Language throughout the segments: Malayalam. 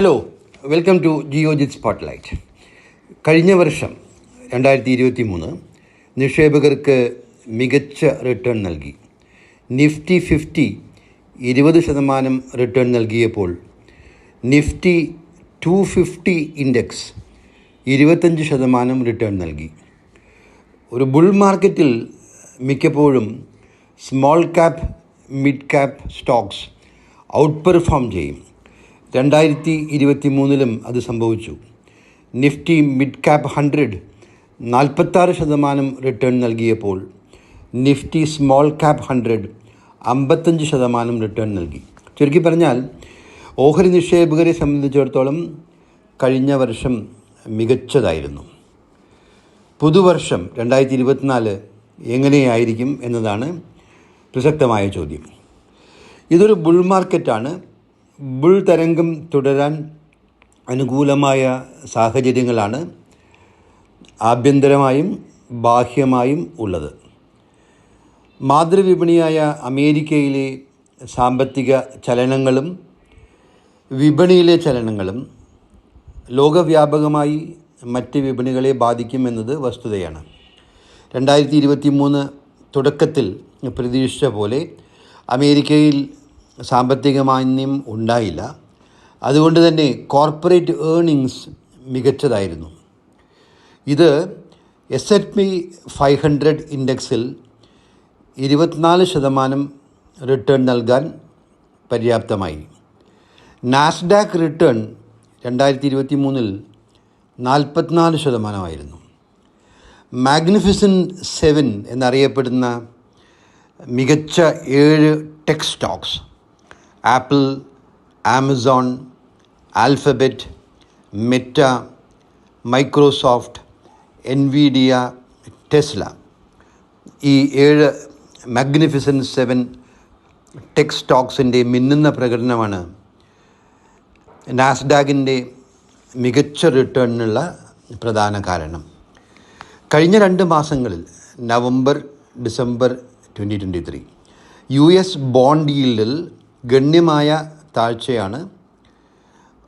Hello welcome to Geojit spotlight കഴിഞ്ഞ വർഷം രണ്ടായിരത്തി ഇരുപത്തി മൂന്ന് നിക്ഷേപകർക്ക് മികച്ച റിട്ടേൺ നൽകി. നിഫ്റ്റി ഫിഫ്റ്റി ഇരുപത് ശതമാനം റിട്ടേൺ നൽകിയപ്പോൾ നിഫ്റ്റി ടു ഫിഫ്റ്റി ഇൻഡെക്സ് ഇരുപത്തഞ്ച് ശതമാനം റിട്ടേൺ നൽകി. ഒരു ബുൾ മാർക്കറ്റിൽ മിക്കപ്പോഴും small cap mid cap stocks outperform ചെയ്യും. രണ്ടായിരത്തി ഇരുപത്തി മൂന്നിലും അത് സംഭവിച്ചു. നിഫ്റ്റി മിഡ് ക്യാപ്പ് ഹൺഡ്രഡ് നാൽപ്പത്താറ് ശതമാനം റിട്ടേൺ നൽകിയപ്പോൾ നിഫ്റ്റി സ്മോൾ ക്യാപ്പ് ഹൺഡ്രഡ് അമ്പത്തഞ്ച് ശതമാനം റിട്ടേൺ നൽകി. ചുരുക്കി പറഞ്ഞാൽ ഓഹരി നിക്ഷേപകരെ സംബന്ധിച്ചിടത്തോളം കഴിഞ്ഞ വർഷം മികച്ചതായിരുന്നു. പുതുവർഷം രണ്ടായിരത്തി ഇരുപത്തിനാല് എങ്ങനെയായിരിക്കും എന്നതാണ് പ്രസക്തമായ ചോദ്യം. ഇതൊരു ബുൾ മാർക്കറ്റാണ്. ബുൾ തരംഗം തുടരാൻ അനുകൂലമായ സാഹചര്യങ്ങളാണ് ആഭ്യന്തരമായും ബാഹ്യമായും ഉള്ളത്. മാതൃവിപണിയായ അമേരിക്കയിലെ സാമ്പത്തിക ചലനങ്ങളും വിപണിയിലെ ചലനങ്ങളും ലോകവ്യാപകമായി മറ്റ് വിപണികളെ ബാധിക്കുമെന്നത് വസ്തുതയാണ്. രണ്ടായിരത്തി ഇരുപത്തി മൂന്ന് തുടക്കത്തിൽ പ്രതീക്ഷിച്ച പോലെ അമേരിക്കയിൽ സാമ്പത്തിക മാന്യം ഉണ്ടായില്ല. അതുകൊണ്ട് തന്നെ കോർപ്പറേറ്റ് ഏർണിങ്സ് മികച്ചതായിരുന്നു. ഇത് S and P five hundred ഇൻഡെക്സിൽ ഇരുപത്തിനാല് ശതമാനം റിട്ടേൺ നൽകാൻ പര്യാപ്തമായി. നാസ്ഡാക്ക് റിട്ടേൺ രണ്ടായിരത്തി ഇരുപത്തി മൂന്നിൽ നാൽപ്പത്തിനാല് ശതമാനമായിരുന്നു. മാഗ്നിഫിസൻ സെവൻ എന്നറിയപ്പെടുന്ന മികച്ച ഏഴ് tech stocks Apple Amazon Alphabet Meta Microsoft Nvidia Tesla. ഈ ഏഴ് മാഗ്നിഫിസൻ സെവൻ ടെക് സ്റ്റോക്സിന്റെ മിന്നുന്ന പ്രകടനമാണ് നാസ്ഡാഗിന്റെ മികച്ച റിട്ടേണിനുള്ള പ്രധാന കാരണം. കഴിഞ്ഞ രണ്ട് മാസങ്ങളിൽ November December twenty twenty three U S bond ഈൽഡിൽ ഗണ്യമായ താഴ്ചയാണ്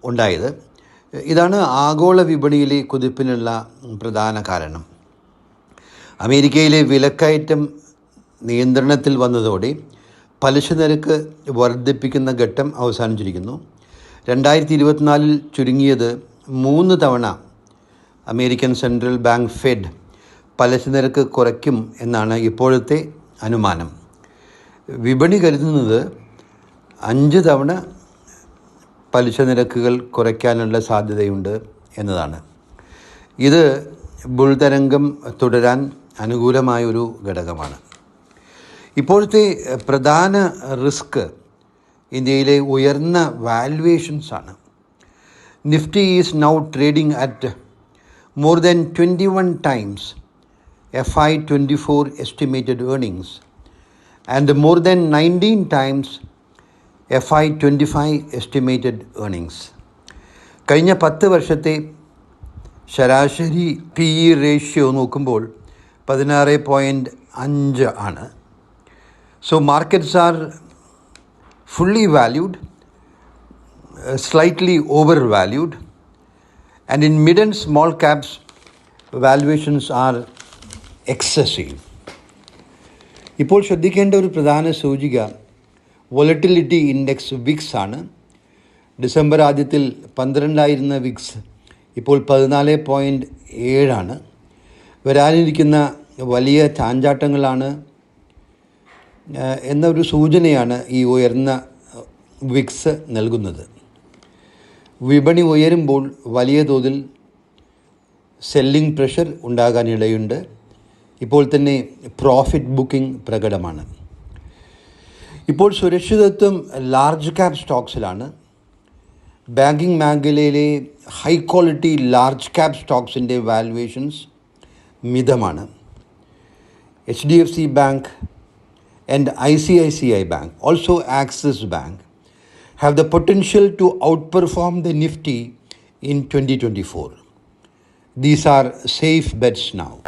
ഉണ്ടായത്. ഇതാണ് ആഗോള വിപണിയിലെ കുതിപ്പിനുള്ള പ്രധാന കാരണം. അമേരിക്കയിലെ വിലക്കയറ്റം നിയന്ത്രണത്തിൽ വന്നതോടെ പലിശ നിരക്ക് വർദ്ധിപ്പിക്കുന്ന ഘട്ടം അവസാനിച്ചിരിക്കുന്നു. രണ്ടായിരത്തി ഇരുപത്തിനാലിൽ ചുരുങ്ങിയത് മൂന്ന് തവണ അമേരിക്കൻ സെൻട്രൽ ബാങ്ക് ഫെഡ് പലിശ നിരക്ക് കുറയ്ക്കും എന്നാണ് ഇപ്പോഴത്തെ അനുമാനം. വിപണി കരുതുന്നത് അഞ്ച് തവണ പലിശ നിരക്കുകൾ കുറയ്ക്കാനുള്ള സാധ്യതയുണ്ട് എന്നതാണ്. ഇത് ബുൾതരംഗം തുടരാൻ അനുകൂലമായൊരു ഘടകമാണ്. ഇപ്പോഴത്തെ പ്രധാന റിസ്ക് ഇന്ത്യയിലെ ഉയർന്ന വാല്യുവേഷൻസാണ് Nifty is now trading at more than twenty one times F Y twenty four estimated earnings and more than nineteen times F Y twenty five estimated earnings കഴിഞ്ഞ പത്ത് വർഷത്തെ ശരാശരി പി ഇ റേഷ്യോ നോക്കുമ്പോൾ പതിനാറ് പോയിന്റ് അഞ്ച് ആണ്. So markets are fully valued slightly overvalued and in mid and small caps valuations are excessive ഇപ്പോൾ ശ്രദ്ധിക്കേണ്ട ഒരു പ്രധാന സൂചിക വൊലറ്റിലിറ്റി ഇൻഡെക്സ് വിക്സ് ആണ്. ഡിസംബർ ആദ്യത്തിൽ പന്ത്രണ്ടായിരുന്ന വിക്സ് ഇപ്പോൾ പതിനാല് പോയിന്റ് ഏഴാണ് വരാനിരിക്കുന്ന വലിയ ചാഞ്ചാട്ടങ്ങളാണ് എന്നൊരു സൂചനയാണ് ഈ ഉയർന്ന വിക്സ് നൽകുന്നത്. വിപണി ഉയരുമ്പോൾ വലിയ തോതിൽ സെല്ലിംഗ് പ്രഷർ ഉണ്ടാകാനിടയുണ്ട്. ഇപ്പോൾ തന്നെ പ്രോഫിറ്റ് ബുക്കിംഗ് പ്രകടമാണ്. ഇപ്പോൾ സുരക്ഷിതത്വം ലാർജ് ക്യാപ് സ്റ്റോക്സിലാണ് ബാങ്കിങ് മേഖലയിലെ ഹൈ ക്വാളിറ്റി ലാർജ് ക്യാപ് സ്റ്റോക്സിൻ്റെ valuations മിതമാണ് H D F C bank and I C I C I bank also Axis bank have the potential to outperform the Nifty in 2024. These are safe bets now.